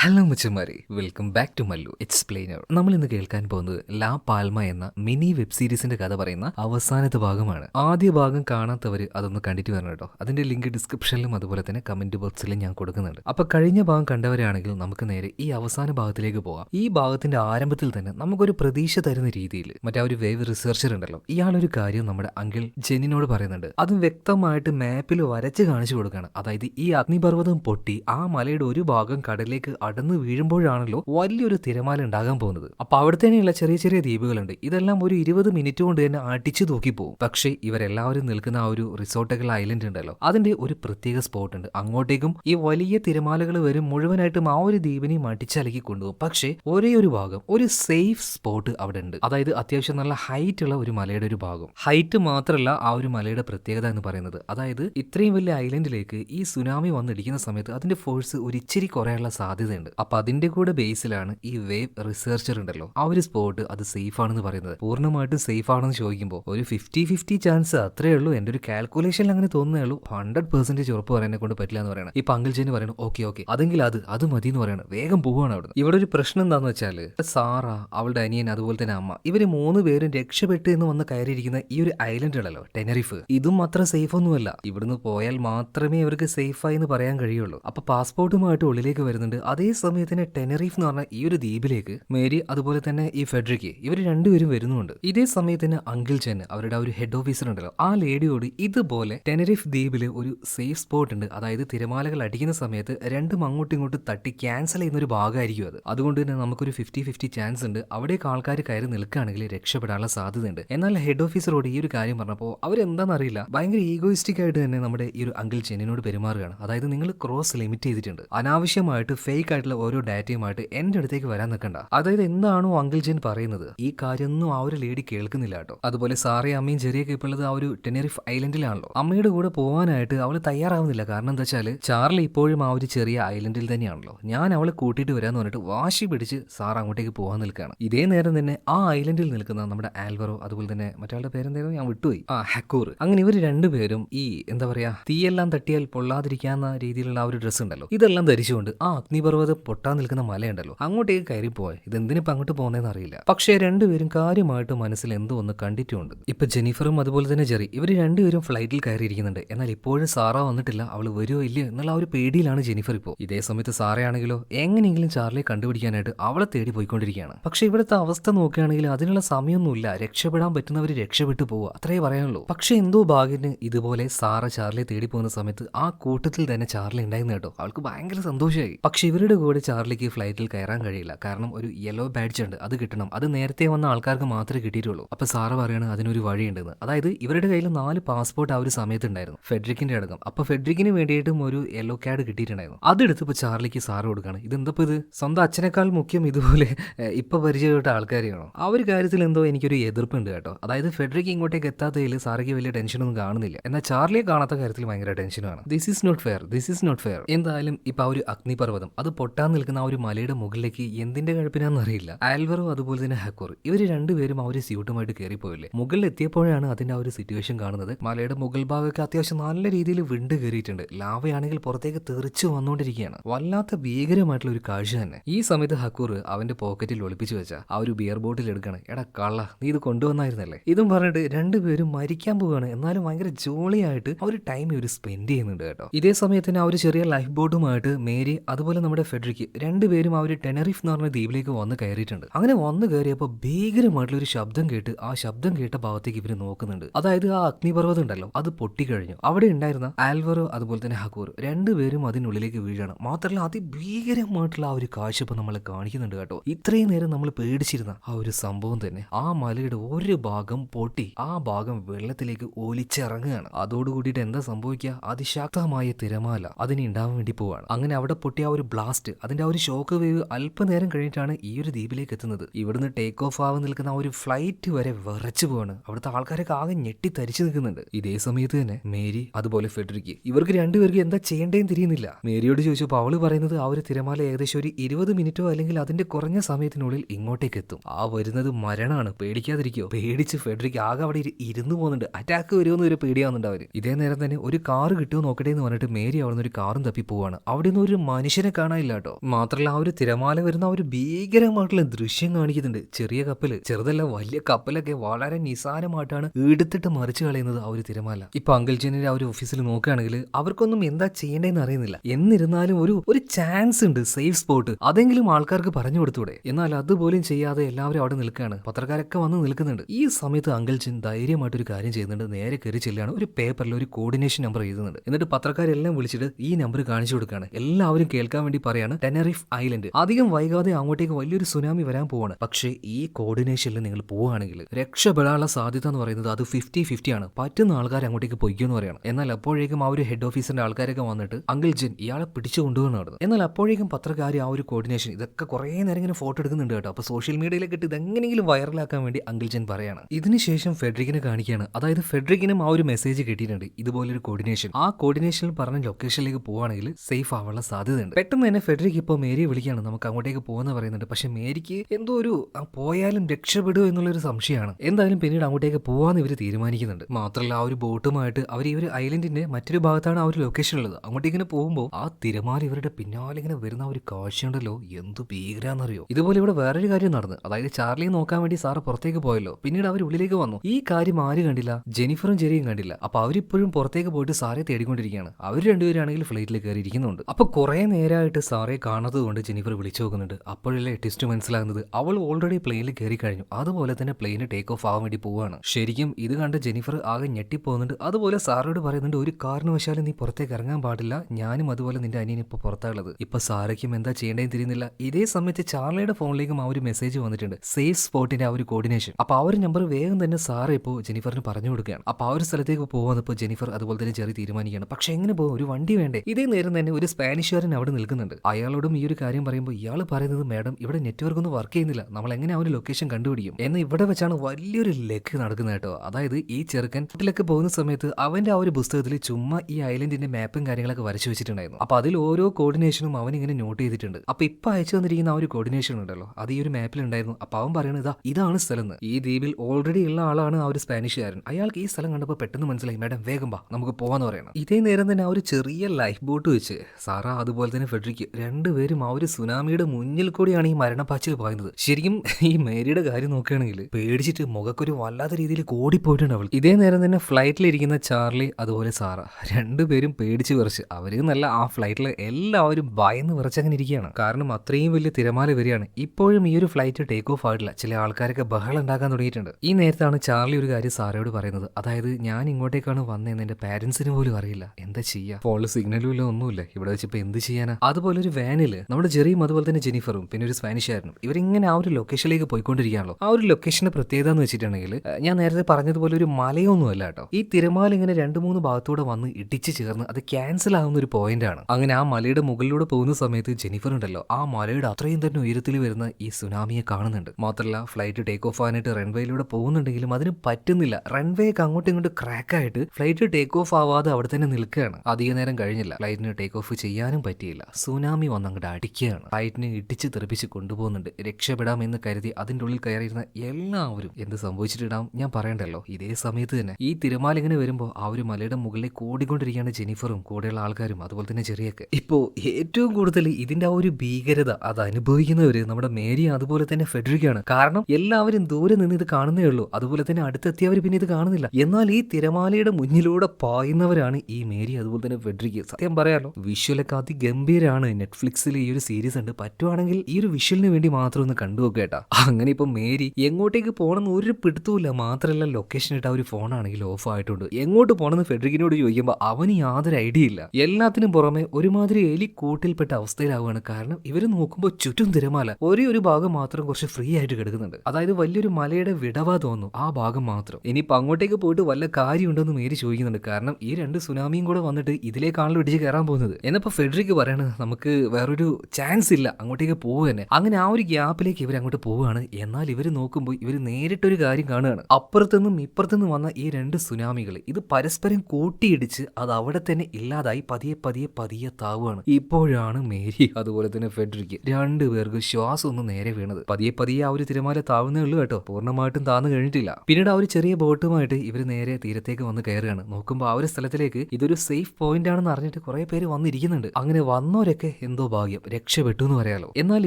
Hello മുച്ചന്മാരെ welcome back to Mallu. Explainer നമ്മൾ ഇന്ന് കേൾക്കാൻ പോകുന്നത് ലാ പാൽമ എന്ന മിനി വെബ് സീരീസിന്റെ കഥ പറയുന്ന അവസാനത്തെ ഭാഗമാണ്. ആദ്യ ഭാഗം കാണാത്തവർ അതൊന്ന് കണ്ടിട്ട് വരണം കേട്ടോ. അതിന്റെ ലിങ്ക് ഡിസ്ക്രിപ്ഷനിലും അതുപോലെ തന്നെ കമന്റ് ബോക്സിലും ഞാൻ കൊടുക്കുന്നുണ്ട്. അപ്പൊ കഴിഞ്ഞ ഭാഗം കണ്ടവരാണെങ്കിൽ നമുക്ക് നേരെ ഈ അവസാന ഭാഗത്തിലേക്ക് പോകാം ഈ ഭാഗത്തിന്റെ ആരംഭത്തിൽ തന്നെ നമുക്കൊരു പ്രതീക്ഷ തരുന്ന രീതിയിൽ മറ്റേ ഒരു വേവ് റിസർച്ചർ ഉണ്ടല്ലോ. ഇയാളൊരു കാര്യം നമ്മുടെ അങ്കിൾ ജെന്നിനോട് പറയുന്നുണ്ട്. അതും വ്യക്തമായിട്ട് മാപ്പിൽ വരച്ച് കാണിച്ചു കൊടുക്കുകയാണ്. അതായത് ഈ അഗ്നിപർവതം പൊട്ടി ആ മലയുടെ ഒരു ഭാഗം കടലിലേക്ക് അടന്ന് വീഴുമ്പോഴാണല്ലോ വലിയൊരു തിരമാല ഉണ്ടാകാൻ പോകുന്നത്. അപ്പൊ അവിടെ തന്നെയുള്ള ചെറിയ ചെറിയ ദ്വീപുകളുണ്ട്. ഇതെല്ലാം ഒരു ഇരുപത് മിനിറ്റ് കൊണ്ട് തന്നെ അടിച്ചു തൂക്കി പോകും പക്ഷേ ഇവരെല്ലാവരും നിൽക്കുന്ന ആ ഒരു റിസോർട്ടുകൾ ഐലൻഡ് ഉണ്ടല്ലോ. അതിന്റെ ഒരു പ്രത്യേക സ്പോട്ട് ഉണ്ട്. അങ്ങോട്ടേക്കും ഈ വലിയ തിരമാലകൾ വരും. മുഴുവനായിട്ടും ആ ഒരു ദ്വീപിനെയും അടിച്ചലക്കി കൊണ്ടുപോകും. പക്ഷേ ഒരേ ഒരു ഭാഗം ഒരു സേഫ് സ്പോട്ട് അവിടെ ഉണ്ട്. അതായത് അത്യാവശ്യം നല്ല ഹൈറ്റ് ഉള്ള ഒരു മലയുടെ ഒരു ഭാഗം. ഹൈറ്റ് മാത്രമല്ല ആ ഒരു മലയുടെ പ്രത്യേകത എന്ന് പറയുന്നത്. അതായത് ഇത്രയും വലിയ ഐലൻഡിലേക്ക് ഈ സുനാമി വന്നിടിക്കുന്ന സമയത്ത് അതിന്റെ ഫോഴ്സ് ഒരു ഇച്ചിരി കുറയാനുള്ള സാധ്യതയുണ്ട് അപ്പൊ അതിന്റെ കൂടെ ബേസിലാണ് ഈ വേവ് റിസർച്ചർ ഉണ്ടല്ലോ. ആ ഒരു സ്പോട്ട് അത് സേഫ് ആണെന്ന് പറയുന്നത്. പൂർണമായിട്ടും സേഫ് ആണെന്ന് ചോദിക്കുമ്പോൾ ഒരു ഫിഫ്റ്റി ഫിഫ്റ്റി ചാൻസ് അത്രേ ഉള്ളൂ. എന്റെ ഒരു കാൽക്കുലേഷനിൽ അങ്ങനെ തോന്നുന്നേ ഉള്ളൂ. ഹൺഡ്രഡ് പെർസെന്റേജ് ഉറപ്പ് പറയാനെ കൊണ്ട് പറ്റില്ല എന്ന് പറയണം. ഈ പങ്കിൾജന് പറയണം ഓക്കെ ഓക്കെ. അതെങ്കിൽ അത് അത് മതി എന്ന് പറയണം. വേഗം പോവാണ് അവിടെ ഇവിടെ ഒരു പ്രശ്നം എന്താന്ന് വെച്ചാൽ സാറ അവളുടെ അനിയൻ അതുപോലെ തന്നെ അമ്മ ഇവർ മൂന്ന് പേരും രക്ഷപ്പെട്ട് എന്ന് വന്ന് കയറിയിരിക്കുന്ന ഈ ഒരു ഐലൻഡ് ഉണ്ടല്ലോ ടെനറിഫ് ഇതും അത്ര സേഫ് ഒന്നുമല്ല. ഇവിടുന്ന് പോയാൽ മാത്രമേ ഇവർക്ക് സേഫായി എന്ന് പറയാൻ കഴിയുള്ളൂ. അപ്പൊ പാസ്പോർട്ടുമായിട്ട് ഉള്ളിലേക്ക് വരുന്നുണ്ട്. അതേ സമയത്തിന് ടെനറീഫ് എന്ന് പറഞ്ഞ ഈ ഒരു ദ്വീപിലേക്ക് മേരി അതുപോലെ തന്നെ ഈ ഫെഡറിക്ക് ഇവർ രണ്ടുപേരും വരുന്നുണ്ട്. ഇതേ സമയത്തിന് അങ്കിൾ ചെൻ അവരുടെ ഒരു ഹെഡ് ഓഫീസർ ഉണ്ടല്ലോ ആ ലേഡിയോട് ഇതുപോലെ ടെനറിഫ് ദ്വീപിൽ ഒരു സേഫ് സ്പോട്ട് ഉണ്ട്. അതായത് തിരമാലകൾ അടിക്കുന്ന സമയത്ത് രണ്ടും അങ്ങോട്ടും ഇങ്ങോട്ടും തട്ടി ക്യാൻസൽ ചെയ്യുന്ന ഒരു ഭാഗമായിരിക്കും അത്. അതുകൊണ്ട് തന്നെ നമുക്കൊരു ഫിഫ്റ്റി ഫിഫ്റ്റി ചാൻസ് ഉണ്ട്. അവിടേക്ക് ആൾക്കാർ കയറി നിൽക്കുകയാണെങ്കിൽ രക്ഷപ്പെടാനുള്ള സാധ്യതയുണ്ട്. എന്നാൽ ഹെഡ് ഓഫീസറോട് ഈ ഒരു കാര്യം പറഞ്ഞപ്പോൾ അവരെന്താണെന്ന് അറിയില്ല ഭയങ്കര ഈഗോയിസ്റ്റിക് ആയിട്ട് തന്നെ നമ്മുടെ ഈ ഒരു അങ്കിൾ ചെന്നിനോട് പെരുമാറുകയാണ്. അതായത് നിങ്ങൾ ക്രോസ് ലിമിറ്റ് ചെയ്തിട്ടുണ്ട്. അനാവശ്യമായിട്ട് ഫേക്ക് ആയിട്ടുള്ള ഓരോ ഡാറ്റയുമായിട്ട് എന്റെ അടുത്തേക്ക് വരാൻ നിൽക്കണ്ട. അതായത് എന്താണോ അങ്കിൾ ജെൻ പറയുന്നത്. ഈ കാര്യമൊന്നും ആ ഒരു ലേഡി കേൾക്കുന്നില്ല കേട്ടോ. അതുപോലെ സാറേ അമ്മയും ചെറിയൊക്കെ ഇപ്പോഴത് ആ ഒരു ടെനറിഫ് ഐലൻഡിലാണല്ലോ. അമ്മയുടെ കൂടെ പോകാനായിട്ട് അവൾ തയ്യാറാവുന്നില്ല. കാരണം എന്താ വെച്ചാൽ ചാർലി ഇപ്പോഴും ആ ഒരു ചെറിയ ഐലൻഡിൽ തന്നെയാണല്ലോ. ഞാൻ അവളെ കൂട്ടിയിട്ട് വരാന്ന് പറഞ്ഞിട്ട് വാശി പിടിച്ച് സാർ അങ്ങോട്ടേക്ക് പോകാൻ നിൽക്കുകയാണ് ഇതേ നേരം തന്നെ ആ ഐലൻഡിൽ നിൽക്കുന്ന നമ്മുടെ ആൽവറോ അതുപോലെ തന്നെ മറ്റാളുടെ പേരെന്തായിരുന്നു ഞാൻ വിട്ടുപോയി. ആ ഹക്കൂർ. അങ്ങനെ ഇവർ രണ്ടുപേരും ഈ എന്താ പറയാ തീയെല്ലാം തട്ടിയാൽ പൊള്ളാതിരിക്കാവുന്ന രീതിയിലുള്ള ആ ഒരു ഡ്രസ്സ് ഉണ്ടല്ലോ. ഇതെല്ലാം ധരിച്ചുകൊണ്ട് ആ അഗ്നിപർവതം പൊട്ടാൻ നിൽക്കുന്ന മലയുണ്ടല്ലോ. അങ്ങോട്ടേക്ക് കയറി പോയി എന്തിനിപ്പോ അങ്ങോട്ട് പോകുന്നതെന്ന് അറിയില്ല. പക്ഷേ രണ്ടുപേരും കാര്യമായിട്ട് മനസ്സിൽ എന്തോ ഒന്ന് കണ്ടിട്ടുമുണ്ട് ഇപ്പൊ ജെനിഫറും അതുപോലെ തന്നെ ജെറി. ഇവർ രണ്ടുപേരും ഫ്ലൈറ്റിൽ കയറിയിരിക്കുന്നുണ്ട്. എന്നാൽ ഇപ്പോഴും സാറ വന്നിട്ടില്ല. അവൾ വരുമോ ഇല്ലയോ എന്നുള്ള ആ ഒരു പേടിയിലാണ് ജെനിഫർ ഇപ്പോൾ ഇതേ സമയത്ത് സാറയാണെങ്കിലോ എങ്ങനെയെങ്കിലും ചാർലിയെ കണ്ടുപിടിക്കാനായിട്ട് അവളെ തേടി പോയിക്കൊണ്ടിരിക്കുകയാണ്. പക്ഷെ ഇവിടുത്തെ അവസ്ഥ നോക്കുകയാണെങ്കിൽ അതിനുള്ള സമയമൊന്നുമില്ല. രക്ഷപ്പെടാൻ പറ്റുന്നവർ രക്ഷപ്പെട്ടു പോവുക. അത്രേ പറയാനുള്ളൂ. പക്ഷെ എന്തോ ഭാഗ്യത്തിന് ഇതുപോലെ സാറ ചാർലിയെ തേടി പോകുന്ന സമയത്ത് ആ കൂട്ടത്തിൽ തന്നെ ചാർലി ഉണ്ടായിരുന്നു കേട്ടോ. അവൾക്ക് ഭയങ്കര സന്തോഷമായി. പക്ഷെ ഇവരുടെ കൂടെ ചാർലിക്ക് ഫ്ലൈറ്റിൽ കയറാൻ കഴിയില്ല. കാരണം ഒരു യെല്ലോ ബാഡ്ജ് ഉണ്ട് അത് കിട്ടണം. അത് നേരത്തെ വന്ന ആൾക്കാർക്ക് മാത്രമേ കിട്ടിയിട്ടുള്ളൂ. അപ്പൊ സാറ് പറയാണ് അതിനൊരു വഴിയുണ്ടെന്ന്. അതായത് ഇവരുടെ കയ്യിൽ നാല് പാസ്പോർട്ട് ആ ഒരു സമയത്ത് ഉണ്ടായിരുന്നു ഫെഡറിക്കിന്റെ അടക്കം. അപ്പൊ ഫെഡറിക്കിന് വേണ്ടിയിട്ടും ഒരു യെല്ലോ കാർഡ് കിട്ടിയിട്ടുണ്ടായിരുന്നു. അതെടുത്ത് ഇപ്പൊ ചാർലിക്ക് സാറ് കൊടുക്കുകയാണ്. ഇതെന്താ ഇത്? സ്വന്തം അച്ഛനേക്കാൾ മുഖ്യം ഇതുപോലെ ഇപ്പൊ പരിചയപ്പെട്ട ആൾക്കാരെയാണോ? ആ ഒരു കാര്യത്തിൽ എന്തോ എനിക്കൊരു എതിർപ്പുണ്ട് കേട്ടോ. അതായത് ഫെഡറിക്ക് ഇങ്ങോട്ടേക്ക് എത്താത്തതിൽ സാറിക്ക് വലിയ ടെൻഷനൊന്നും കാണുന്നില്ല. എന്നാൽ ചാർലിയെ കാണാത്ത കാര്യത്തിൽ ഭയങ്കര ടെൻഷനാണ് this is not fair this is not fair എന്തായാലും ഇപ്പൊ ആ ഒരു അഗ്നിപർവതം അത് പൊട്ടാൻ നിൽക്കുന്ന ആ ഒരു മലയുടെ മുകളിലേക്ക് എന്തിന്റെ കഴുപ്പിനാന്ന് അറിയില്ല. ആൽവറോ അതുപോലെ തന്നെ ഹക്കോർ ഇവർ രണ്ടുപേരും ആ ഒരു സ്യൂട്ടുമായിട്ട് കയറിപ്പോയില്ലേ? മുകളിൽ എത്തിയപ്പോഴാണ് അതിന്റെ ആ ഒരു സിറ്റുവേഷൻ കാണുന്നത്. മലയുടെ മുകൾ ഭാഗമൊക്കെ അത്യാവശ്യം നല്ല രീതിയിൽ വിണ്ട് കയറിയിട്ടുണ്ട്. ലാവയാണെങ്കിൽ പുറത്തേക്ക് തെറിച്ചു വന്നുകൊണ്ടിരിക്കുകയാണ് വല്ലാത്ത ഭീകരമായിട്ടുള്ള ഒരു കാഴ്ച തന്നെ. ഈ സമയത്ത് ഹക്കൂർ അവന്റെ പോക്കറ്റിൽ ഒളിപ്പിച്ചു വെച്ച ആ ഒരു ബിയർ ബോട്ടിൽ എടുക്കണം എടാ കള്ള നീ ഇത് കൊണ്ടുവന്നായിരുന്നല്ലേ? ഇതും പറഞ്ഞിട്ട് രണ്ടുപേരും മരിക്കാൻ പോവുകയാണ്. എന്നാലും ഭയങ്കര ജോളിയായിട്ട് ആ ഒരു ടൈം ഇവർ സ്പെൻഡ് ചെയ്യുന്നുണ്ട് കേട്ടോ. ഇതേ സമയത്തിന് ആ ഒരു ചെറിയ ലൈഫ് ബോട്ടുമായിട്ട് മേരി അതുപോലെ നമ്മുടെ ഫെഡറിക്ക് രണ്ടുപേരും ആ ഒരു ടെനറിഫ് എന്ന് പറഞ്ഞ ദ്വീപിലേക്ക് വന്ന് കയറിയിട്ടുണ്ട്. അങ്ങനെ വന്ന് കയറിയപ്പോൾ ഭീകരമായിട്ടുള്ള ഒരു ശബ്ദം കേട്ട് ആ ശബ്ദം കേട്ട ഭാഗത്തേക്ക് ഇവർ നോക്കുന്നുണ്ട്. അതായത് ആ അഗ്നിപർവതം ഉണ്ടല്ലോ അത് പൊട്ടിക്കഴിഞ്ഞു. അവിടെ ഉണ്ടായിരുന്ന ആൽവറോ അതുപോലെ തന്നെ ഹക്കൂർ രണ്ടുപേരും അതിനുള്ളിലേക്ക് വീഴാണ്. മാത്രമല്ല അതിഭീകരമായിട്ടുള്ള ആ ഒരു കാഴ്ച നമ്മൾ കാണിക്കുന്നുണ്ട് കേട്ടോ. ഇത്രയും നേരം നമ്മൾ പേടിച്ചിരുന്ന ആ ഒരു സംഭവം തന്നെ ആ മലയുടെ ഒരു ഭാഗം പൊട്ടി ആ ഭാഗം വെള്ളത്തിലേക്ക് ഒലിച്ചിറങ്ങുകയാണ്. അതോടുകൂടിയിട്ട് എന്താ സംഭവിക്കുക? അതിശക്തമായ തിരമാല അതിന് ഉണ്ടാവാൻ വേണ്ടി പോവാണ്. അങ്ങനെ അവിടെ പൊട്ടിയ ആ ഒരു ബ്ലാസ്റ്റ് അതിന്റെ ആ ഒരു ഷോക്ക് വേവ് അല്പനേരം കഴിഞ്ഞിട്ടാണ് ഈ ഒരു ദ്വീപിലേക്ക് എത്തുന്നത്. ഇവിടുന്ന് ടേക്ക് ഓഫ് ആവാൻ നിൽക്കുന്ന ഒരു ഫ്ലൈറ്റ് വരെ വിറച്ചു പോവാണ്. അവിടുത്തെ ആൾക്കാരൊക്കെ ആകെ ഞെട്ടി തരിച്ചു നിൽക്കുന്നുണ്ട്. ഇതേ സമയത്ത് തന്നെ മേരി അതുപോലെ ഫെഡറിക്ക് ഇവർക്ക് രണ്ടുപേർക്ക് എന്താ ചെയ്യേണ്ടതെന്ന് തിരിയുന്നില്ല. മേരിയോട് ചോദിച്ചപ്പോൾ അവൾ പറയുന്നത് ആ ഒരു തിരമാല ഏകദേശം ഒരു ഇരുപത് മിനിറ്റോ അല്ലെങ്കിൽ അതിന്റെ കുറഞ്ഞ സമയത്തിനുള്ളിൽ ഇങ്ങോട്ടേക്ക് എത്തും. ആ വരുന്നത് മരണമാണ് പേടിക്കാതിരിക്കോ. പേടിച്ച് ഫെഡറിക്ക് ആകെ അവിടെ ഇരി- ഇരുന്ന് പോകുന്നുണ്ട്. അറ്റാക്ക് വരുമെന്ന് ഒരു പേടിയാവുന്നുണ്ട് അവർ. ഇതേ നേരം തന്നെ ഒരു കാറ് കിട്ടുമോ നോക്കട്ടെ എന്ന് പറഞ്ഞിട്ട് മേരി അവിടെ നിന്ന് ഒരു കാറും തപ്പി പോവാണ്. അവിടെ നിന്ന് ഒരു മനുഷ്യനെ കാണാനില്ല കാണില്ല കേട്ടോ മാത്രമല്ല ആ ഒരു തിരമാല വരുന്ന ഒരു ഭീകരമായിട്ടുള്ള ദൃശ്യം കാണിക്കുന്നുണ്ട്. ചെറിയ കപ്പൽ ചെറുതല്ല വലിയ കപ്പലൊക്കെ വളരെ നിസാരമായിട്ടാണ് എടുത്തിട്ട് മറിച്ച് കളയുന്നത് ആ ഒരു തിരമാല. ഇപ്പൊ അങ്കിൾ ആ ഒരു ഓഫീസിൽ നോക്കുകയാണെങ്കിൽ അവർക്കൊന്നും എന്താ ചെയ്യേണ്ടതെന്ന് അറിയുന്നില്ല. എന്നിരുന്നാലും ഒരു ഒരു ചാൻസ് ഉണ്ട് സേഫ് സ്പോട്ട് അതെങ്കിലും ആൾക്കാർക്ക് പറഞ്ഞു കൊടുത്തൂടെ. എന്നാൽ അതുപോലും ചെയ്യാതെ എല്ലാവരും അവിടെ നിൽക്കുകയാണ്. പത്രക്കാരൊക്കെ വന്ന് നിൽക്കുന്നുണ്ട്. ഈ സമയത്ത് അങ്കിൾ ധൈര്യമായിട്ട് ധൈര്യമായിട്ടൊരു കാര്യം ചെയ്യുന്നുണ്ട്. നേരെ കയറി ചെല്ലുകയാണ്. ഒരു പേപ്പറിൽ ഒരു കോർഡിനേഷൻ നമ്പർ എഴുതുന്നുണ്ട്. എന്നിട്ട് പത്രക്കാരെല്ലാം വിളിച്ചിട്ട് ഈ നമ്പർ കാണിച്ചു കൊടുക്കുകയാണ്. എല്ലാവരും കേൾക്കാൻ വേണ്ടി പറയാണ് ടെനറിഫ് ഐലൻഡ്. അധികം വൈകാതെ അങ്ങോട്ടേക്ക് വലിയൊരു സുനാമി വരാൻ പോവാണ്. പക്ഷേ ഈ കോർഡിനേഷനിൽ നിങ്ങൾ പോവുകയാണെങ്കിൽ രക്ഷപ്പെടാനുള്ള സാധ്യത എന്ന് പറയുന്നത് അത് ഫിഫ്റ്റി ഫിഫ്റ്റി ആണ്. പറ്റുന്ന ആൾക്കാർ അങ്ങോട്ടേക്ക് പൊയ്ക്കുമെന്ന് പറയണം. എന്നാൽ അപ്പോഴേക്കും ആ ഒരു ഹെഡ് ഓഫീസിന്റെ ആൾക്കാരൊക്കെ വന്നിട്ട് അങ്കിൾ ജിൻ ഇയാളെ പിടിച്ചു കൊണ്ടുപോകുന്നതാണ് എന്നാൽ അപ്പോഴേക്കും പത്രക്കാർ ആ ഒരു കോർഡിനേഷൻ ഇതൊക്കെ കുറേ നേരം ഇങ്ങനെ ഫോട്ടോ എടുക്കുന്നുണ്ട് കേട്ടോ. അപ്പോൾ സോഷ്യൽ മീഡിയയിലേക്ക് ഇട്ട് ഇതെങ്ങനെയെങ്കിലും വൈറലാക്കാൻ വേണ്ടി അങ്കിൾ ജിൻ പറയാണ്. ഇതിനുശേഷം ഫെഡറിക്കിനെ കാണിക്കുകയാണ് അതായത് ഫെഡറിക്കിനും ആ ഒരു മെസ്സേജ് കിട്ടിയിട്ടുണ്ട്. ഇതുപോലൊരു കോർഡിനേഷൻ. ആ കോർഡിനേഷനിൽ പറഞ്ഞ ലൊക്കേഷനിലേക്ക് പോവുകയാണെങ്കിൽ സേഫ് ആവാനുള്ള സാധ്യതയുണ്ട്. പെട്ടെന്ന് തന്നെ ഫെഡറിക് ഇപ്പോൾ മേരി വിളിക്കുകയാണ്. നമുക്ക് അങ്ങോട്ടേക്ക് പോകുന്ന പറയുന്നുണ്ട്. പക്ഷെ മേരിക്ക് എന്തോ ഒരു പോയാലും രക്ഷപ്പെടുമോ എന്നുള്ളൊരു സംശയമാണ്. എന്തായാലും പിന്നീട് അങ്ങോട്ടേക്ക് പോകാമെന്ന് ഇവർ തീരുമാനിക്കുന്നുണ്ട്. മാത്രമല്ല ആ ഒരു ബോട്ടുമായിട്ട് അവർ ഈ ഒരു ഐലൻഡിന്റെ മറ്റൊരു ഭാഗത്താണ് ആ ഒരു ലൊക്കേഷൻ ഉള്ളത്. അങ്ങോട്ടേക്ക് ഇങ്ങനെ പോകുമ്പോൾ ആ തിരമാല ഇവരുടെ പിന്നാലെ ഇങ്ങനെ വരുന്ന ഒരു കാഴ്ചയുണ്ടല്ലോ എന്ത് ഭീകരാന്നറിയോ? ഇതുപോലെ ഇവിടെ വേറൊരു കാര്യം നടന്നു. അതായത് ചാർലിയെ നോക്കാൻ വേണ്ടി സാറ് പുറത്തേക്ക് പോയല്ലോ. പിന്നീട് അവർ ഉള്ളിലേക്ക് വന്നു. ഈ കാര്യം ആര് കണ്ടില്ല? ജെനിഫറും ജെറിയും കണ്ടില്ല. അപ്പൊ അവരിപ്പോഴും പുറത്തേക്ക് പോയിട്ട് സാറെ തേടിക്കൊണ്ടിരിക്കുകയാണ്. അവർ രണ്ടുപേരാണെങ്കിൽ ഫ്ലൈറ്റിൽ കയറി ഇരിക്കുന്നുണ്ട് അപ്പൊ കുറെ നേരമായിട്ട് സാറെ കാണാത്തത് കൊണ്ട് ജെനിഫർ വിളിച്ചു നോക്കുന്നുണ്ട്. അപ്പോഴല്ലേ ടെസ്റ്റ് മനസ്സിലാകുന്നത്. അവൾ ഓൾറെഡി പ്ലെയിനിൽ കയറി കഴിഞ്ഞു. അതുപോലെ തന്നെ പ്ലെയിന് ടേക്ക് ഓഫ് ആവാൻ വേണ്ടി പോവാണ് ശരിക്കും ഇത് കണ്ട് ജെനിഫർ ആകെ ഞെട്ടിപ്പോകുന്നുണ്ട്. അതുപോലെ സാറോട് പറയുന്നുണ്ട് ഒരു കാരണവശാലും നീ പുറത്തേക്ക് ഇറങ്ങാൻ പാടില്ല. ഞാനും അതുപോലെ നിന്റെ അനിയൻ ഇപ്പൊ പുറത്താണുള്ളത്. ഇപ്പൊ സാറയ്ക്കും എന്താ ചെയ്യേണ്ടതെന്ന് തിരിയുന്നില്ല. ഇതേ സമയത്ത് ചാർലിയുടെ ഫോണിലേക്കും ആ ഒരു മെസ്സേജ് വന്നിട്ടുണ്ട്. സേഫ് സ്പോട്ടിന്റെ ആ ഒരു കോർഡിനേഷൻ അപ്പൊ ആ ഒരു നമ്പർ വേഗം തന്നെ സാറ് ഇപ്പോൾ ജെനിഫറിന് പറഞ്ഞു കൊടുക്കുകയാണ്. അപ്പൊ ആ ഒരു സ്ഥലത്തേക്ക് പോകാൻ ഇപ്പോൾ ജെനിഫർ അതുപോലെ തന്നെ ചെറിയ തീരുമാനിക്കുകയാണ്. പക്ഷെ എങ്ങനെ പോകും ഒരു വണ്ടി വേണ്ടേ? ഇതേ നേരം തന്നെ ഒരു സ്പാനിഷുകാരൻ അവിടെ നിൽക്കുന്നുണ്ട്. അയാളോടും ഈ ഒരു കാര്യം പറയുമ്പോൾ ഇയാൾ പറയുന്നത് മാഡം ഇവിടെ നെറ്റ്വർക്ക് ഒന്നും വർക്ക് ചെയ്യുന്നില്ല. നമ്മൾ എങ്ങനെ ഒരു ലൊക്കേഷൻ കണ്ടുപിടിക്കും? എന്ന് ഇവിടെ വെച്ചാണ് വലിയൊരു ലക്ക് നടക്കുന്നത് കേട്ടോ. അതായത് ഈ ചെറുക്കൻ വീട്ടിലൊക്കെ പോകുന്ന സമയത്ത് അവന്റെ ആ ഒരു പുസ്തകത്തിൽ ചുമ്മാ ഈ ഐലൻഡിന്റെ മാപ്പും കാര്യങ്ങളൊക്കെ വരച്ചു വെച്ചിട്ടുണ്ടായിരുന്നു. അപ്പൊ അതിൽ ഓരോ കോർഡിനേഷനും അവൻ ഇങ്ങനെ നോട്ട് ചെയ്തിട്ടുണ്ട്. അപ്പൊ ഇപ്പൊ അയച്ചു തന്നിരിക്കുന്ന ആ ഒരു കോർഡിനേഷൻ ഉണ്ടല്ലോ അത് ഈ ഒരു മാപ്പിൽ ഉണ്ടായിരുന്നു. അപ്പൊ അവൻ പറയുന്നത് ഇതാ ഇതാണ് സ്ഥലം. ഈ ദ്വീപിൽ ഓൾറെഡി ഉള്ള ആളാണ് ആ ഒരു സ്പാനിഷുകാരൻ. അയാൾക്ക് ഈ സ്ഥലം കണ്ടപ്പോൾ പെട്ടെന്ന് മനസ്സിലായി മാഡം വേഗം വാ നമുക്ക് പോവാന്ന് പറയണം. ഇതേ നേരം തന്നെ ആ ഒരു ചെറിയ ലൈഫ് ബോട്ട് വെച്ച് സാറ അതുപോലെ തന്നെ ഫെഡറിക്ക് രണ്ടുപേരും ആ ഒരു സുനാമിയുടെ മുന്നിൽ കൂടിയാണ് ഈ മരണപ്പാച്ചിൽ പറയുന്നത് ശരിക്കും ഈ മേരിയുടെ കാര്യം നോക്കുകയാണെങ്കിൽ പേടിച്ചിട്ട് മുഖക്കൊരു വല്ലാത്ത രീതിയിൽ കൂടിപ്പോയിട്ടുണ്ട് അവൾ. ഇതേ നേരം തന്നെ ഫ്ലൈറ്റിലിരിക്കുന്ന ചാർലി അതുപോലെ സാറ രണ്ടുപേരും പേടിച്ച് വിറച്ച് അവർ നല്ല ആ ഫ്ലൈറ്റിൽ എല്ലാവരും ഭയന്ന് വിറച്ചങ്ങനെ ഇരിക്കുകയാണ്. കാരണം അത്രയും വലിയ തിരമാല വരികയാണ്. ഇപ്പോഴും ഈ ഒരു ഫ്ലൈറ്റ് ടേക്ക് ഓഫ് ആയിട്ടില്ല. ചില ആൾക്കാരൊക്കെ ബഹളം ഉണ്ടാക്കാൻ തുടങ്ങിയിട്ടുണ്ട്. ഈ നേരത്താണ് ചാർലി ഒരു കാര്യം സാറയോട് പറയുന്നത്. അതായത് ഞാൻ ഇങ്ങോട്ടേക്കാണ് വന്നതെന്ന് എന്റെ പാരന്റ്സിന് പോലും അറിയില്ല. എന്താ ചെയ്യാ? ഫോണിൽ സിഗ്നലും ഇല്ല ഒന്നുമില്ല? ഇവിടെ വെച്ചിപ്പോ എന്ത് ചെയ്യാനാ? അതുപോലെ ഒരു വാനിൽ നമ്മുടെ ജെറിയും അതുപോലെ തന്നെ ജെനിഫറും പിന്നെ ഒരു സ്പാനിഷുകാരനും ഇവരിങ്ങനെ ആ ഒരു ലൊക്കേഷനിലേക്ക് പോയിക്കൊണ്ടിരിക്കുകയാണല്ലോ. ആ ഒരു ലൊക്കേഷന്റെ പ്രത്യേകത എന്ന് വെച്ചിട്ടുണ്ടെങ്കിൽ ഞാൻ നേരത്തെ പറഞ്ഞതുപോലെ ഒരു മലയൊന്നുമല്ല കേട്ടോ. ഈ തിരമാല ഇങ്ങനെ രണ്ട് മൂന്ന് ഭാഗത്തൂടെ വന്ന് ഇടിച്ചു ചേർന്ന് അത് ക്യാൻസൽ ആവുന്ന ഒരു പോയിന്റ് ആണ്. അങ്ങനെ ആ മലയുടെ മുകളിലൂടെ പോകുന്ന സമയത്ത് ജെനിഫർ ഉണ്ടല്ലോ ആ മലയുടെ അത്രയും തന്നെ ഉയരത്തിൽ വരുന്ന ഈ സുനാമിയെ കാണുന്നുണ്ട്. മാത്രമല്ല ഫ്ലൈറ്റ് ടേക്ക് ഓഫ് ആവാനായിട്ട് റൺവേയിലൂടെ പോകുന്നുണ്ടെങ്കിലും അതിന് പറ്റുന്നില്ല. റൺവേ ഒക്കെ അങ്ങോട്ടും ഇങ്ങോട്ടും ക്രാക്ക് ആയിട്ട് ഫ്ലൈറ്റ് ടേക്ക് ഓഫ് ആവാതെ അവിടെ തന്നെ നിൽക്കുകയാണ്. അധിക നേരം കഴിഞ്ഞില്ല. ഫ്ലൈറ്റിന് ടേക്ക് ഓഫ് ചെയ്യാനും പറ്റിയില്ല. സുനാമി വന്ന് അങ്ങോട്ട് അടിക്കുകയാണ്. ഫ്ലൈറ്റിനെ ഇടിച്ച് തെറിപ്പിച്ച് കൊണ്ടുപോകുന്നുണ്ട്. രക്ഷപ്പെടാം എന്ന് കരുതി അതിന്റെ ഉള്ളിൽ കയറിയിരുന്ന എല്ലാവരും എന്ത് സംഭവിച്ചിട്ടിടാം? ഞാൻ പറയണ്ടല്ലോ. ഇതേ സമയത്ത് തന്നെ ഈ തിരമാല ഇങ്ങനെ വരുമ്പോൾ ആ ഒരു മലയുടെ മുകളിലേക്ക് ഓടിക്കൊണ്ടിരിക്കുകയാണ് ജെനിഫറും കൂടെയുള്ള ആൾക്കാരും അതുപോലെ തന്നെ ചെറിയൊക്കെ. ഇപ്പോൾ ഏറ്റവും കൂടുതൽ ഇതിന്റെ ആ ഒരു ഭീകരത അത് അനുഭവിക്കുന്നവര് നമ്മുടെ മേരി അതുപോലെ തന്നെ ഫെഡറിക്കാണ് കാരണം എല്ലാവരും ദൂരെ നിന്ന് ഇത് കാണുന്നേ ഉള്ളൂ. അതുപോലെ തന്നെ അടുത്തെത്തിയവർ പിന്നെ ഇത് കാണുന്നില്ല. എന്നാൽ ഈ തിരമാലയുടെ മുന്നിലൂടെ പായുന്നവരാണ് ഈ മേരി അതുപോലെ തന്നെ ഫെഡറിക്ക് സത്യം പറയാലോ വിഷ്വലൊക്കെ അതിഗംഭീരാണ് നെറ്റ്ഫ്ലിക്സിൽ ഈ ഒരു സീരീസ് ഉണ്ട് പറ്റുവാണെങ്കിൽ ഈ ഒരു വിഷ്വലിന് വേണ്ടി മാത്രം ഒന്ന് കണ്ടു നോക്കേട്ടാ അങ്ങനെ ഇപ്പൊ മേരി എങ്ങോട്ടേക്ക് പോകണമെന്ന് ഒരു പിടുത്തവുമില്ല. മാത്രമല്ല ലൊക്കേഷൻ ഇട്ട ആ ഒരു ഫോണാണെങ്കിൽ ഓഫ് ആയിട്ടുണ്ട്. എങ്ങോട്ട് പോകണമെന്ന് ഫെഡറിക്കിനോട് ചോദിക്കുമ്പോൾ അവന് യാതൊരു ഐഡിയ ഇല്ല. എല്ലാത്തിനും പുറമെ ഒരുമാതിരി എലി കൂട്ടിൽപ്പെട്ട അവസ്ഥയിലാവുകയാണ്. കാരണം ഇവർ നോക്കുമ്പോൾ ചുറ്റും തിരമാല. ഒരേ ഒരു ഭാഗം മാത്രം കുറച്ച് ഫ്രീ ആയിട്ട് കിടക്കുന്നുണ്ട്. അതായത് വലിയൊരു മലയുടെ വിടവ തോന്നുന്നു. ആ ഭാഗം മാത്രം. ഇനിയിപ്പോൾ അങ്ങോട്ടേക്ക് പോയിട്ട് വല്ല കാര്യമുണ്ടെന്ന് മേരി ചോദിക്കുന്നുണ്ട്. കാരണം ഈ രണ്ട് സുനാമിയും കൂടെ വന്നിട്ട് ഇതിലേക്കാണല്ലോ ഇടിച്ച് കയറാൻ പോകുന്നത്. എന്നപ്പോൾ ഫെഡറിക്ക് പറയണത് നമുക്ക് വേറൊരു ചാൻസ് ഇല്ല. അങ്ങോട്ടേക്ക് പോകുക തന്നെ. അങ്ങനെ ആ ഒരു ഗ്യാപ്പിലേക്ക് ഇവർ അങ്ങോട്ട് പോവുകയാണ്. എന്നാൽ ഇവർ നോക്കുമ്പോൾ ഇവർ നേരിട്ടൊരു കാര്യം കാണുകയാണ്. അപ്പുറത്തുനിന്നും ഇപ്പുറത്തുനിന്നും വന്ന ഈ രണ്ട് സുനാമികൾ ഇത് പരസ്പരം കൂട്ടിയിടിച്ച് അത് അവിടെ തന്നെ ഇല്ലാതായി പതിയെ പതിയെ പതിയെ താവുകയാണ്. ഇപ്പോഴാണ് മേരി അതുപോലെ തന്നെ ഫെഡറിക്ക് രണ്ടുപേർക്ക് ശ്വാസം ഒന്ന് നേരെ വീണത്. പതിയെ പതിയെ ആ ഒരു തിരമാല താവുന്നേ ഉള്ളൂ കേട്ടോ. പൂർണമായിട്ടും താന്നു കഴിഞ്ഞിട്ടില്ല. പിന്നീട് ആ ഒരു ചെറിയ ബോട്ടുമായിട്ട് ഇവർ നേരെ തീരത്തേക്ക് വന്ന് കയറുകയാണ്. നോക്കുമ്പോൾ ആ ഒരു സ്ഥലത്തിലേക്ക് ഇതൊരു സേഫ് പോയിന്റ് ആണെന്ന് അറിഞ്ഞിട്ട് കുറെ പേര് വന്നിരിക്കുന്നുണ്ട്. അങ്ങനെ വന്നവരൊക്കെ എന്തോ ഭാഗ്യം. രക്ഷപ്പെട്ടു എന്ന് പറയാലോ. എന്നാൽ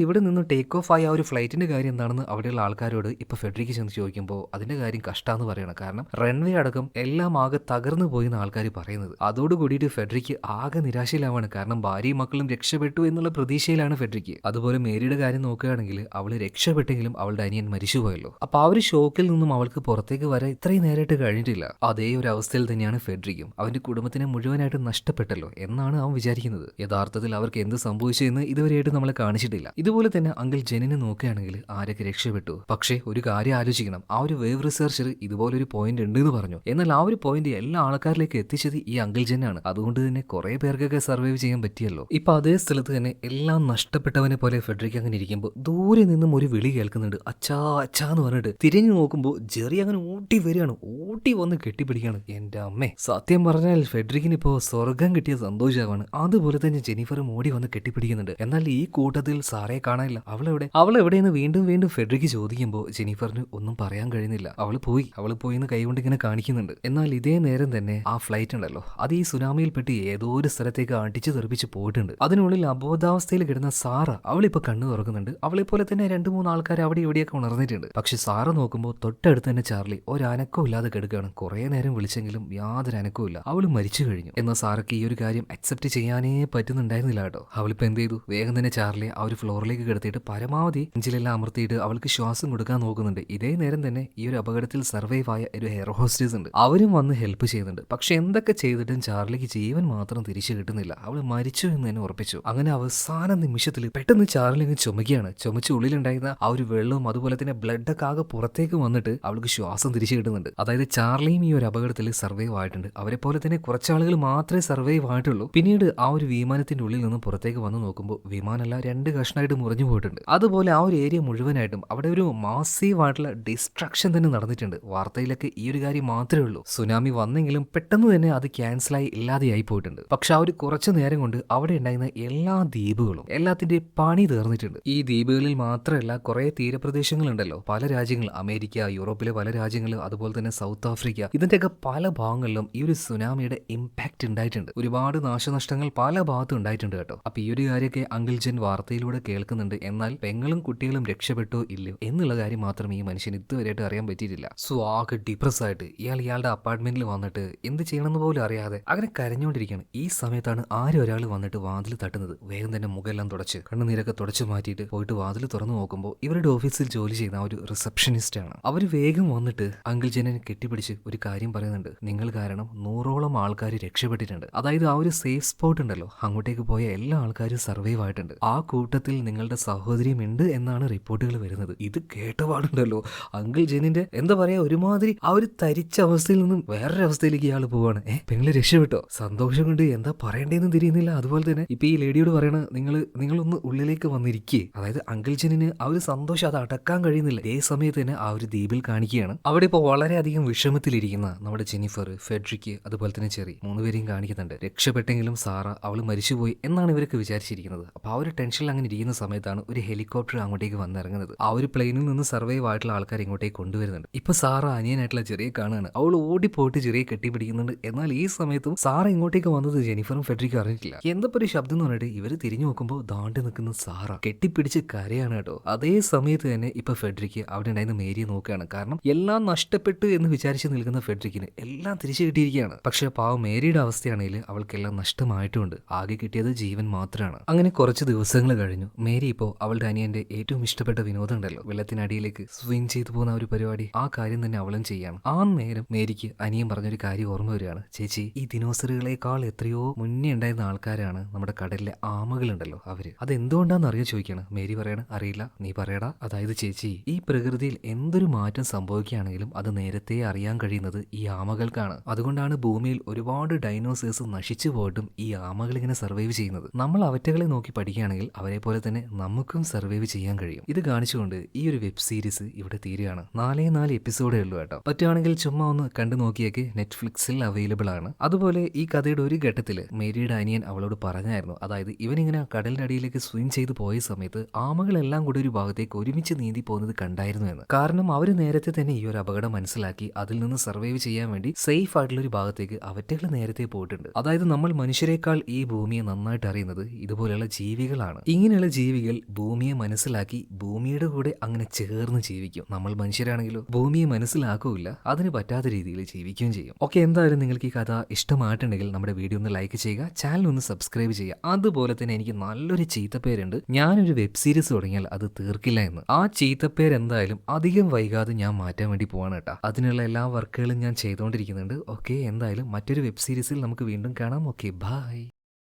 ഇവിടെ നിന്ന് ടേക്ക് ഓഫ് ആയ ആ ഒരു ഫ്ലൈറ്റിന്റെ കാര്യം എന്താണെന്ന് അവിടെയുള്ള ആൾക്കാരോട് ഇപ്പൊ ഫെഡറിക്ക് ചെന്ന് ചോദിക്കുമ്പോൾ അതിന്റെ കാര്യം കഷ്ടാന്ന് പറയണം. കാരണം റൺവേ അടക്കം എല്ലാം ആകെ തകർന്നു പോയി എന്ന് ആൾക്കാർ പറയുന്നത്. അതോട് കൂടിയിട്ട് ഫെഡറിക്ക് ആകെ നിരാശയിലാവാണ്. കാരണം ഭാര്യയും മക്കളും രക്ഷപ്പെട്ടു എന്നുള്ള പ്രതീക്ഷയിലാണ് ഫെഡറിക്ക് അതുപോലെ മേരിയുടെ കാര്യം നോക്കുകയാണെങ്കിൽ അവൾ രക്ഷപ്പെട്ടെങ്കിലും അവളുടെ അനിയൻ മരിച്ചുപോയല്ലോ അപ്പൊ ആ ഒരു ഷോക്കിൽ നിന്നും അവൾക്ക് പുറത്തേക്ക് വരാൻ ഇത്രയും നേരമായിട്ട് കഴിഞ്ഞിട്ടില്ല. അതേ ഒരു അവസ്ഥയിൽ തന്നെയാണ് ഫെഡറിക്കും അവന്റെ കുടുംബത്തിനെ മുഴുവനായിട്ട് നഷ്ടപ്പെട്ടല്ലോ എന്നാണ് അവൻ വിചാരിക്കുന്നത്. യഥാർത്ഥത്തിൽ അവർക്ക് എന്ത് സംഭവിച്ചു എന്ന് ഇതുവരെയായിട്ട് നമ്മളെ കാണിച്ചിട്ടില്ല. ഇതുപോലെ തന്നെ അങ്കിൾ ജെനിനെ നോക്കുകയാണെങ്കിൽ ആരൊക്കെ രക്ഷപ്പെട്ടു? പക്ഷേ ഒരു കാര്യം ആലോചിക്കണം. ആ ഒരു വേവ് റിസർച്ചർ ഇതുപോലെ ഒരു പോയിന്റ് ഉണ്ട് എന്ന് പറഞ്ഞു. എന്നാൽ ആ ഒരു പോയിന്റ് എല്ലാ ആൾക്കാരിലേക്ക് എത്തിച്ചത് ഈ അങ്കിൾ ജെനാണ് അതുകൊണ്ട് തന്നെ കുറെ പേർക്കൊക്കെ സർവൈവ് ചെയ്യാൻ പറ്റിയല്ലോ. ഇപ്പൊ അതേ സ്ഥലത്ത് തന്നെ എല്ലാം നഷ്ടപ്പെട്ടവനെ പോലെ ഫെഡറിക് അങ്ങനെ ഇരിക്കുമ്പോൾ ദൂരെ നിന്നും ഒരു വിളി കേൾക്കുന്നുണ്ട്. അച്ഛാ അച്ഛാ എന്ന് പറഞ്ഞിട്ട് തിരിഞ്ഞു നോക്കുമ്പോൾ ജെറി അങ്ങനെ ഊട്ടി വരികയാണ്. ഊട്ടി വന്ന് കെട്ടിപ്പിടിക്കുകയാണ്. എന്റെ അമ്മേ സത്യം പറഞ്ഞാൽ ഫെഡറിക്കിന് ഇപ്പോ സ്വർഗം കിട്ടിയ സന്തോഷമാണ്. അതുപോലെ തന്നെ ജെനിഫറും ഓടി വന്ന് കെട്ടിപ്പിടിക്കുന്നുണ്ട്. എന്നാൽ ഈ കൂട്ടത്തിൽ സാറേ കാണാനില്ല. അവളെവിടെ? അവൾ എവിടെയെന്ന് വീണ്ടും വീണ്ടും ഫെഡറിക്ക് ചോദിക്കുമ്പോൾ ജെനിഫറിന് ഒന്നും പറയാൻ കഴിയുന്നില്ല. അവൾ പോയി. അവൾ പോയി എന്ന് കൈകൊണ്ട് ഇങ്ങനെ കാണിക്കുന്നുണ്ട്. എന്നാൽ ഇതേ നേരം തന്നെ ആ ഫ്ലൈറ്റ് ഉണ്ടല്ലോ. അത് ഈ സുനാമിയിൽപ്പെട്ട് ഏതോ ഒരു സ്ഥലത്തേക്ക് അടിച്ചു തെറിപ്പിച്ച് പോയിട്ടുണ്ട്. അതിനുള്ളിൽ അബോധാവസ്ഥയിൽ കിടന്ന സാറ അവളിപ്പോ കണ്ണു തുറക്കുന്നുണ്ട്. അവളെ പോലെ തന്നെ രണ്ട് മൂന്ന് ആൾക്കാർ അവിടെ ഇവിടെയൊക്കെ ഉണർന്നിട്ടുണ്ട്. പക്ഷെ സാറ നോക്കുമ്പോൾ തൊട്ടടുത്ത് തന്നെ ചാർലി ഒരനക്കവും ഇല്ലാതെ കിടക്കുകയാണ്. കുറേ നേരം വിളിച്ചെങ്കിലും യാതൊരു അനക്കവും ഇല്ല അവൾ മരിച്ചു കഴിഞ്ഞു. എന്നാൽ സാറക്ക് ഈ ഒരു കാര്യം അക്സെപ്റ്റ് ചെയ്യാനേ പറ്റുന്നുണ്ടായിരുന്നില്ല കേട്ടോ. അവളിപ്പോ എന്ത് ചെയ്തു? വേഗം തന്നെ ചാർലിയെ ആ ഒരു ഫ്ലോറിലേക്ക് കിടത്തിയിട്ട് പരമാവധി എഞ്ചിലെല്ലാം അമർത്തിയിട്ട് അവൾക്ക് ശ്വാസം കൊടുക്കാൻ നോക്കുന്നുണ്ട്. ഇതേ നേരം തന്നെ ഈ ഒരു അപകടത്തിൽ സർവൈവ് ആയ ഒരു ഹെയർ ഹോസ്റ്റേഴ്സ് ഉണ്ട്. അവരും വന്ന് ഹെൽപ്പ് ചെയ്യുന്നുണ്ട്. പക്ഷെ എന്തൊക്കെ ചെയ്തിട്ടും ചാർലിക്ക് ജീവൻ മാത്രം തിരിച്ചു കിട്ടുന്നില്ല. അവൾ മരിച്ചു എന്ന് തന്നെ ഉറപ്പിച്ചു. അങ്ങനെ അവസാന നിമിഷത്തിൽ പെട്ടെന്ന് ചാർലി അങ്ങ് ചുമക്കുകയാണ്. ചുമച്ച് ഉള്ളിലുണ്ടായിരുന്ന ആ ഒരു വെള്ളവും അതുപോലെ തന്നെ ബ്ലഡൊക്കെ ആകെ പുറത്തേക്ക് വന്നിട്ട് അവൾക്ക് ശ്വാസം തിരിച്ചു കിട്ടുന്നുണ്ട്. അതായത് ചാർലിയും ഈ ഒരു അപകടത്തിൽ സർവൈവ് ആയിട്ടുണ്ട്. അവരെ പോലെ തന്നെ കുറച്ചാളുകൾ മാത്രമേ സർവൈവ് ആയിട്ടുള്ളൂ. പിന്നീട് ആ ഒരു വിമാനത്തിന്റെ ഉള്ളിൽ നിന്ന് പുറത്തേക്ക് വന്ന് നോക്കുമ്പോൾ വിമാനമല്ല രണ്ട് കഷ്ണമായിട്ട് മുറിഞ്ഞു പോയിട്ടുണ്ട്. അതുപോലെ ആ ഒരു ഏരിയ മുഴുവനായിട്ടും അവിടെ ഒരു മാസീവ് ആയിട്ടുള്ള ഡിസ്ട്രക്ഷൻ തന്നെ നടന്നിട്ടുണ്ട്. വാർത്തയിലൊക്കെ ഈ ഒരു കാര്യം മാത്രമേ ഉള്ളൂ. സുനാമി വന്നെങ്കിലും പെട്ടെന്ന് തന്നെ അത് ക്യാൻസലായി ഇല്ലാതെയായി പോയിട്ടുണ്ട്. പക്ഷെ ആ ഒരു കുറച്ച് നേരം കൊണ്ട് അവിടെ ഉണ്ടായിരുന്ന എല്ലാ ദ്വീപുകളും എല്ലാത്തിന്റെ പണി തീർന്നിട്ടുണ്ട്. ഈ ദ്വീപുകളിൽ മാത്രമല്ല കുറെ തീരപ്രദേശങ്ങളുണ്ടല്ലോ. പല രാജ്യങ്ങൾ അമേരിക്ക യൂറോപ്പിലെ പല രാജ്യങ്ങൾ അതുപോലെ തന്നെ സൗത്ത് ആഫ്രിക്ക ഇതിന്റെയൊക്കെ പല ഭാഗങ്ങളിലും ഈ ഒരു സുനാമിയുടെ ഇമ്പാക്ട് ഉണ്ടായിട്ടുണ്ട്. ഒരുപാട് നാശനഷ്ടങ്ങൾ പല ഭാഗത്തും ഉണ്ടായിട്ടുണ്ട് കേട്ടോ. അപ്പൊ ഈ ഒരു കാര്യമൊക്കെ അങ്കിൾ ജൻ വാർത്തയിലൂടെ കേൾക്കുന്നുണ്ട്. എന്നാൽ പെങ്ങളും കുട്ടികളും രക്ഷപ്പെട്ടോ ഇല്ലയോ എന്നുള്ള കാര്യം മാത്രം ഈ മനുഷ്യൻ ഇതുവരെയായിട്ട് അറിയാൻ പറ്റിയിട്ടില്ല. സോ ആകെ ഡിപ്രസ് ആയിട്ട് ഇയാൾ ഇയാളുടെ അപ്പാർട്ട്മെന്റിൽ വന്നിട്ട് എന്ത് ചെയ്യണമെന്ന് പോലും അറിയാതെ അങ്ങനെ കരഞ്ഞുകൊണ്ടിരിക്കുകയാണ്. ഈ സമയത്താണ് ആരും ഒരാൾ വന്നിട്ട് വാതിൽ തട്ടുന്നത്. വേഗം തന്നെ മുഖമെല്ലാം തുടച്ച് കണ്ണുനീരൊക്കെ തുടച്ച് മാറ്റിയിട്ട് പോയിട്ട് വാതിൽ തുറന്നു നോക്കുമ്പോൾ ഇവരുടെ ഓഫീസിൽ ജോലി ചെയ്യുന്ന ഒരു റിസപ്ഷനിസ്റ്റ് ആണ്. അവർ വേഗം വന്നിട്ട് അങ്കിൾ ജനനെ കെട്ടിപ്പിടിച്ച് ഒരു കാര്യം പറയുന്നുണ്ട്. നിങ്ങൾ കാരണം നൂറോളം ആൾക്കാർ രക്ഷപ്പെട്ടിട്ടുണ്ട്. അതായത് ആ ഒരു സേഫ് സ്പോട്ട് ഉണ്ടല്ലോ. അങ്ങോട്ടേക്ക് പോയ എല്ലാ ആൾക്കാരും സർവൈവ് ആയിട്ടുണ്ട്. ആ കൂട്ടത്തിൽ നിങ്ങളുടെ സഹോദരിയും ഉണ്ട് എന്നാണ് റിപ്പോർട്ടുകൾ വരുന്നത്. ഇത് കേട്ടപാടുണ്ടല്ലോ അങ്കിൾ ജെനിന്റെ എന്താ പറയാ ഒരുമാതിരി ആ ഒരു തരിച്ച അവസ്ഥയിൽ നിന്നും വേറൊരു അവസ്ഥയിലേക്ക് ഇയാൾ പോവാണ്. ഏ പെങ്ങൾ രക്ഷപ്പെട്ടോ? സന്തോഷം കൊണ്ട് എന്താ പറയേണ്ടതെന്ന് തിരിയുന്നില്ല. അതുപോലെ തന്നെ ഇപ്പൊ ഈ ലേഡിയോട് പറയണ നിങ്ങൾ നിങ്ങളൊന്ന് ഉള്ളിലേക്ക് വന്നിരിക്കേ. അതായത് അങ്കിൾ ജെനിന് ആ ഒരു സന്തോഷം അത് അടക്കാൻ കഴിയുന്നില്ല. ഏ സമയത്ത് തന്നെ ആ ഒരു ദ്വീപിൽ കാണിക്കുകയാണ്. അവിടെ ഇപ്പോൾ വളരെയധികം വിഷമത്തിലിരിക്കുന്ന നമ്മുടെ ജെനിഫർ ഫെഡ്രിക്ക് അതുപോലെ തന്നെ ചെറി മൂന്നുപേരെയും കാണിക്കുന്നുണ്ട്. രക്ഷപ്പെട്ടെങ്കിലും സാറ അവൾ മരിച്ചുപോയി എന്നാണ് ഇവരൊക്കെ വിചാരിച്ചിരിക്കുന്നത്. അപ്പൊ ആ ഒരു ടെൻഷനിൽ അങ്ങനെ ഇരിക്കുന്ന സമയത്താണ് ഒരു ഹെലികോപ്റ്റർ അങ്ങോട്ടേക്ക് വന്നിറങ്ങുന്നത്. ആ ഒരു പ്ലെയിനിൽ നിന്ന് സർവൈവ് ആയിട്ടുള്ള ആൾക്കാർ ഇങ്ങോട്ടേക്ക് കൊണ്ടുവരുന്നുണ്ട്. ഇപ്പൊ സാറ അനിയനായിട്ടുള്ള ചെറിയ കാണുകയാണ് അവൾ ഓടിപ്പോയിട്ട് ചെറിയ കെട്ടിപ്പിടിക്കുന്നുണ്ട്. എന്നാൽ ഈ സമയത്തും സാറ ഇങ്ങോട്ടേക്ക് വന്നത് ജെനിഫറും ഫെഡറിക്കും അറിഞ്ഞിട്ടില്ല എന്താ ഒരു ശബ്ദം എന്ന് പറഞ്ഞിട്ട് ഇവർ തിരിഞ്ഞു നോക്കുമ്പോൾ ദാണ്ടി നിൽക്കുന്ന സാറ. കെട്ടിപ്പിടിച്ച് കരയാണ് കേട്ടോ. അതേ സമയത്ത് തന്നെ ഇപ്പൊ ഫെഡറിക്ക് അവിടെ ഉണ്ടായിരുന്ന മേരിയെ നോക്കുകയാണ്. കാരണം എല്ലാം നഷ്ടപ്പെട്ടു എന്ന് വിചാരിച്ച് നിൽക്കുന്ന ഫെഡറിക്കിന് എല്ലാം തിരിച്ചു കിട്ടിയിരിക്കുകയാണ്. പക്ഷെ പാവം മേരിയുടെ അവസ്ഥയാണെങ്കിൽ അവൾക്കെല്ലാം നഷ്ടമായിട്ടുണ്ട്. ആകെ കിട്ടിയത് ജീവൻ മാത്രമാണ് അങ്ങനെ കുറച്ച് ദിവസങ്ങൾ കഴിഞ്ഞു. മേരി ഇപ്പോൾ അവളുടെ അനിയന്റെ ഏറ്റവും ഇഷ്ടപ്പെട്ട വിനോദം ഉണ്ടല്ലോ. വെള്ളത്തിനടിയിലേക്ക് സ്വിം ചെയ്തു പോകുന്ന ഒരു പരിപാടി. ആ കാര്യം തന്നെ അവളും ചെയ്യാണ്. ആ നേരം മേരിക്ക് അനിയൻ പറഞ്ഞൊരു കാര്യം ഓർമ്മ വരികയാണ്. ചേച്ചി ഈ ദിനോസറുകളെക്കാൾ എത്രയോ മുന്നേ ഉണ്ടായിരുന്ന ആൾക്കാരാണ് നമ്മുടെ കടലിലെ ആമകളുണ്ടല്ലോ അവർ. അത് എന്തുകൊണ്ടാന്ന് അറിയാൻ ചോദിക്കാണ് മേരി പറയണ അറിയില്ല. നീ പറയടാ. അതായത് ചേച്ചി ഈ പ്രകൃതിയിൽ എന്തൊരു മാറ്റം സംഭവിക്കുകയാണെങ്കിലും അത് നേരത്തെ അറിയാൻ കഴിയുന്നത് ഈ ആമകൾക്കാണ്. അതുകൊണ്ടാണ് ഭൂമിയിൽ ഒരുപാട് ഡൈനോസേഴ്സ് നശിച്ചു പോയിട്ടും ഈ ആമകൾ ഇങ്ങനെ സർവൈവ് ചെയ്യുന്നത്. നമ്മൾ അവറ്റകളെ നോക്കി പഠിക്കുകയാണെങ്കിൽ അവരെ പോലെ തന്നെ നമുക്കും സർവൈവ് ചെയ്യാൻ കഴിയും. ഇത് കാണിച്ചുകൊണ്ട് ഈ ഒരു വെബ് സീരീസ് ഇവിടെ തീരുകയാണ്. നാലേ നാല് എപ്പിസോഡേ ഉള്ളൂ കേട്ടോ. പറ്റുവാണെങ്കിൽ ചുമ്മാ ഒന്ന് കണ്ടു നോക്കിയേക്ക്. നെറ്റ്ഫ്ലിക്സിൽ അവൈലബിൾ ആണ്. അതുപോലെ ഈ കഥയുടെ ഒരു ഘട്ടത്തിൽ മേരിയുടെ അനിയൻ അവളോട് പറഞ്ഞായിരുന്നു. അതായത് ഇവനിങ്ങനെ കടലിന്റെ അടിയിലേക്ക് സ്വിം ചെയ്ത് പോയ സമയത്ത് ആമകളെല്ലാം കൂടി ഒരു ഭാഗത്തേക്ക് ഒരുമിച്ച് നീന്തി പോകുന്നത് കണ്ടായിരുന്നു എന്ന്. കാരണം അവർ നേരത്തെ തന്നെ ഈ ഒരു അപകടം മനസ്സിലാക്കി അതിൽ നിന്ന് സർവൈവ് ചെയ്യാൻ വേണ്ടി സേഫ് ആയിട്ടുള്ള ഒരു ഭാഗത്തേക്ക് അവറ്റകൾ നേരത്തെ പോയിട്ടുണ്ട്. അതായത് നമ്മൾ മനുഷ്യരെക്കാൾ ഈ ഭൂമിയെ നന്നായിട്ട് അറിയുന്നത് ഇതുപോലെയുള്ള ജീവികളാണ്. ഇങ്ങനെയുള്ള ജീവികൾ ഭൂമിയെ മനസ്സിലാക്കി ഭൂമിയുടെ കൂടെ അങ്ങനെ ചേർന്ന് ജീവിക്കും. നമ്മൾ മനുഷ്യരാണെങ്കിലും ഭൂമിയെ മനസ്സിലാക്കൂല അതിന് പറ്റാത്ത രീതിയിൽ ജീവിക്കുകയും ചെയ്യും. ഓക്കെ എന്തായാലും നിങ്ങൾക്ക് ഈ കഥ ഇഷ്ടമായിട്ടുണ്ടെങ്കിൽ നമ്മുടെ വീഡിയോ ഒന്ന് ലൈക്ക് ചെയ്യുക ചാനൽ ഒന്ന് സബ്സ്ക്രൈബ് ചെയ്യുക. അതുപോലെ തന്നെ എനിക്ക് നല്ലൊരു ചീത്തപ്പേരുണ്ട്. ഞാനൊരു വെബ് സീരീസ് തുടങ്ങിയാൽ അത് തീർക്കില്ല എന്ന്. ആ ചീത്തപ്പേര് എന്തായാലും അധികം വൈകാതെ ഞാൻ മാറ്റാൻ വേണ്ടി പോവാണ് കേട്ടോ. അതിനുള്ള എല്ലാ വർക്കുകളും ഞാൻ ചെയ്തുകൊണ്ടിരിക്കുന്നുണ്ട്. ഓക്കെ എന്തായാലും മറ്റൊരു വെബ് സീരീസിൽ നമുക്ക് വീണ്ടും കാണാം. Okay bye.